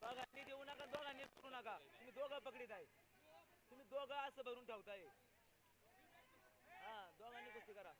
दोघांनी देऊ नका दोघांनी करू नका. तुम्ही दोघं पकडीत आहे. तुम्ही दोघं असं भरून ठेवताय. हा दोघांनी कुस्ती करा.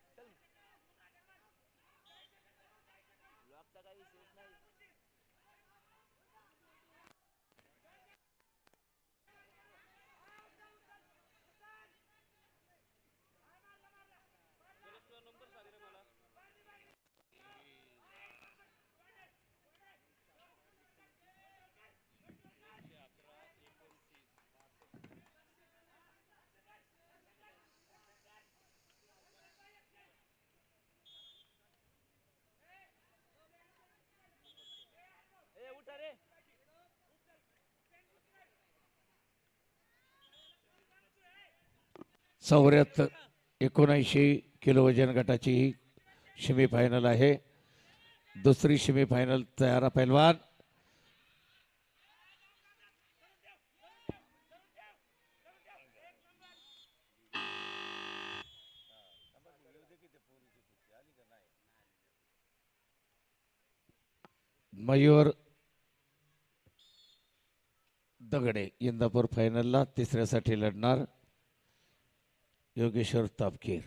चौऱ्याहत्तर एकोणऐंशी किलो वजन गटाची ही सेमीफायनल आहे. दुसरी सेमीफायनल तयारा पैलवान. मयूर दगडे इंदापूर फायनलला तिसऱ्यासाठी लढणार. योगेश्वर तापकीर.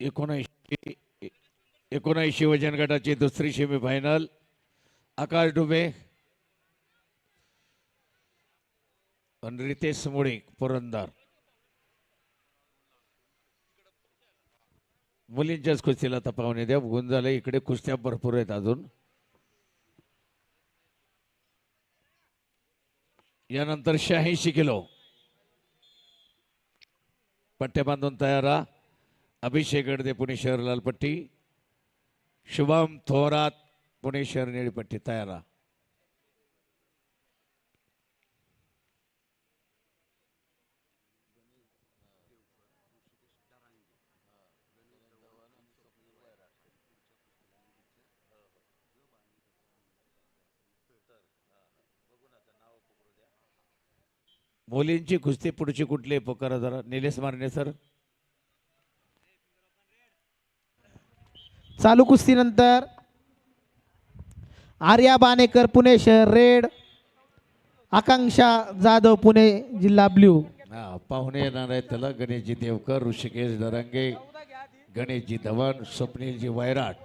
एकोणऐंशी एकोणऐंशी वजन गटाची दुसरी सेमीफायनल आकाश डुबे. आणि रितेश मुळे पुरंदर. मुलींच्याच कुस्तीला तपावणी द्या गुण झालं इकडे कुस्त्या भरपूर आहेत अजून. यानंतर शहाऐंशी किलो. पट्ट्या बांधून तयार अभिषेक गडदे पुणे शहर लालपट्टी शुभम थोरात पुणे शहर निळीपट्टी तयार मुलींची कुस्ती पुढची कुठली आहे? पुकारा जरा. निलेश मारणे सर. चालू कुस्तीनंतर आर्या बाणेकर पुणे शहर रेड. आकांक्षा जाधव पुणे जिल्हा ब्ल्यू. हा पाहुणे येणार आहेत त्याला. गणेशजी देवकर ऋषिकेश दरंगे गणेशजी धवन स्वप्नीलजी वैराट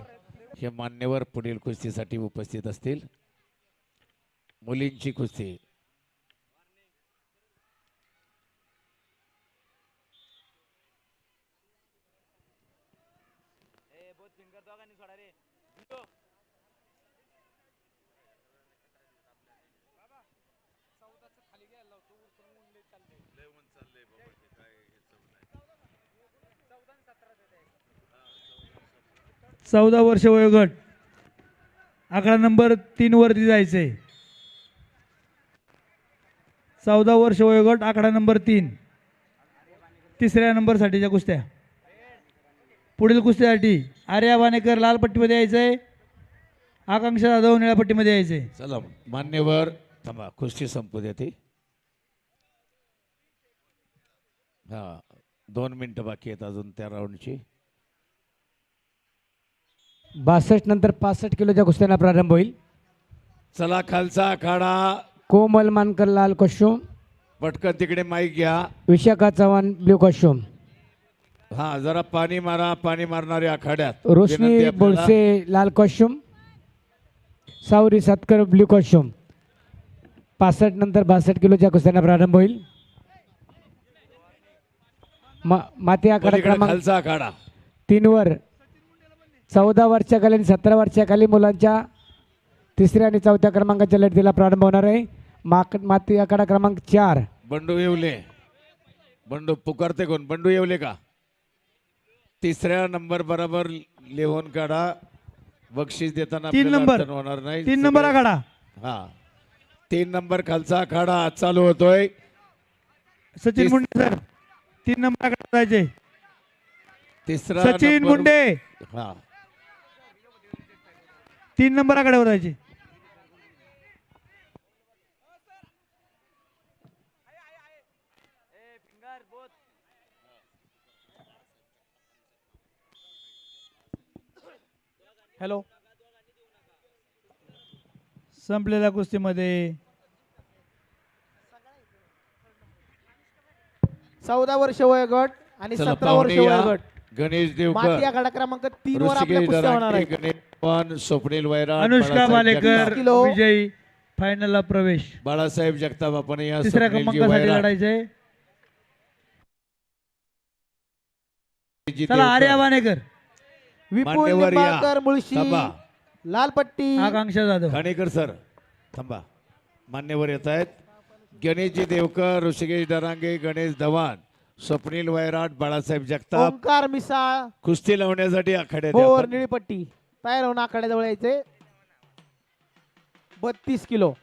हे मान्यवर पुढील कुस्तीसाठी उपस्थित असतील. मुलींची कुस्ती. ए बोथ फिंगर दोघांनी सोडा रे. बिलू चौदा वर्ष वयोगट. आकडा नंबर तीन वरती जायचंय. चौदा वर्ष वयोगट आकडा नंबर तीन. तिसऱ्या नंबरसाठीच्या कुस्त्या. पुढील कुस्त्यासाठी आर्या वाणेकर लाल पट्टीमध्ये यायचंय. आकांक्षा जाधव निळ्या पट्टीमध्ये यायचंय. चला मान्यवर थांबा कुस्ती संपू द्या ती. हा दोन मिनिटं बाकी आहेत अजून त्या राऊंडची बासष्ट नंतर पासष्ट किलोच्या कुस्त्यांना प्रारंभ होईल. चला खालचा आखाडा. कोमल मानकर लाल कॉस्ट्युम पटकन तिकडे माईक घ्या. विशाखा चव्हाण ब्ल्यू कॉस्ट्युम हा जरा पाणी मारा पाणी मारणारे आखाड्यात. विनंती रोशनी आपल्याला. बोडसे लाल कॉस्ट्युम सावरी सातकर ब्ल्यू कॉस्ट्युम पासष्ट नंतर बासष्ट किलोच्या कुस्त्यांना प्रारंभ होईल. मा माती आखाडा पलीकडे क्रमांक खालचा आखाडा. तीनवर चौदा वर्षाखाली आणि सतरा वर्षाखाली मुलांच्या तिसऱ्या आणि चौथ्या क्रमांकाच्या लढतीला प्रारंभ होणार आहे. माक माती आखाडा क्रमांक चार. बंडू येवले. बंडू पुकारते कोण? बंडू येवले का? तिसऱ्या नंबर बरोबर लिहून काढा. बक्षीस देताना तीन आपल्याला नंबर. अडचण होणार नाही. तीन नंबर सगळे- आखाडा. हा. तीन नंबर खालचा आखाडा आज चालू होतोय. सचिन तीस- मुंडे सर तीन नंबर आखाडा जायचे तिसरा सचिन नंबर- मुंडे. हा. तीन नंबर आखाड्यावर जायचे. हॅलो. संपलेल्या कुस्तीमध्ये. चौदा वर्ष वयोगट आणि चला सतरा वर्ष पाहुणे या वयोगट गणेश माती देवकर. आखाडा क्रमांक तीन वर आपल्या ऋषिकेश कुस्त्या होणार दरांगे आहेत गणेश चव्हाण, स्वप्नील वैराट अनुष्का बालेकर जगताप. किलो. विजयी फायनलला प्रवेश. बाळासाहेब जगताप आपण या तिसऱ्या स्वप्नीलजी क्रमांकासाठी लढायचंय. जी चला देवकर. आर्या वानेकर विपुल मान्यवर या. निंबाळकर मुळशी थांबा. लाल पट्टी आकांक्षा जाधव. खाणेकर सर थांबा. मान्यवर येत आहेत. गणेशजी देवकर ऋषिकेश डरांगे गणेश धवान स्वप्नील वैराट बाळासाहेब जगताप. ओंकार मिसाळ. कुस्ती लावण्यासाठी आखाड्यात बोर आपण. निळी पट्टी. तयार होऊन आखाड्याजवळ यायचे. बत्तीस किलो.